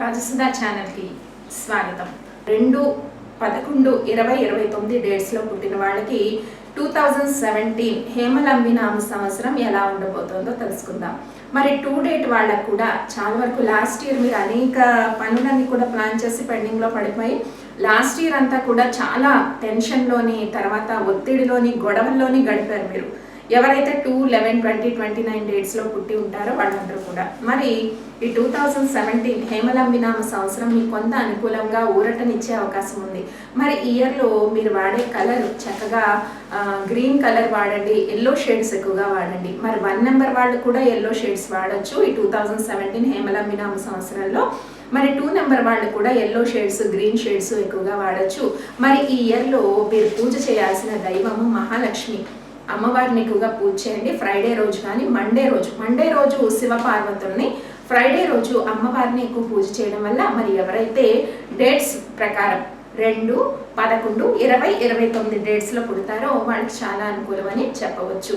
రాజసుధా ఛానల్కి స్వాగతం. రెండు పదకొండు ఇరవై ఇరవై తొమ్మిది డేట్స్లో పుట్టిన వాళ్ళకి టూ థౌజండ్ సెవెంటీన్ హేమలంబి నామ సంవత్సరం ఎలా ఉండబోతుందో తెలుసుకుందాం. మరి టూ డేట్ వాళ్ళకు కూడా చాలా వరకు లాస్ట్ ఇయర్ మీరు అనేక పనులన్నీ కూడా ప్లాన్ చేసి పెండింగ్లో పడిపోయి లాస్ట్ ఇయర్ అంతా కూడా చాలా టెన్షన్లోని తర్వాత ఒత్తిడిలోని గొడవల్లోని గడిపారు మీరు. ఎవరైతే two eleven twenty twenty nine డేట్స్లో పుట్టి ఉంటారో వాళ్ళందరూ కూడా. మరి ఈ టూ థౌజండ్ సెవెంటీన్ హేమలంబినామ సంవత్సరం మీకు కొంత అనుకూలంగా ఊరటనిచ్చే అవకాశం ఉంది. మరి ఇయర్లో మీరు వాడే కలర్ చక్కగా గ్రీన్ కలర్ వాడండి ఎల్లో షేడ్స్ ఎక్కువగా వాడండి. మరి వన్ నెంబర్ వాళ్ళు కూడా ఎల్లో షేడ్స్ వాడచ్చు ఈ టూ థౌజండ్ సెవెంటీన్ హేమలంబినామ సంవత్సరంలో. మరి టూ నెంబర్ వాళ్ళు కూడా ఎల్లో షేడ్స్ గ్రీన్ షేడ్స్ ఎక్కువగా వాడచ్చు. మరి ఈ ఇయర్లో మీరు పూజ చేయాల్సిన దైవము మహాలక్ష్మి. అమ్మవారిని ఎక్కువగా పూజ చేయండి. ఫ్రైడే రోజు కానీ మండే రోజు. మండే రోజు శివపార్వతుల్ని ఫ్రైడే రోజు అమ్మవారిని ఎక్కువ పూజ చేయడం వల్ల మరి ఎవరైతే డేట్స్ ప్రకారం రెండు పదకొండు ఇరవై ఇరవై తొమ్మిది డేట్స్లో పుడతారో వాళ్ళకి చాలా అనుకూలమని చెప్పవచ్చు.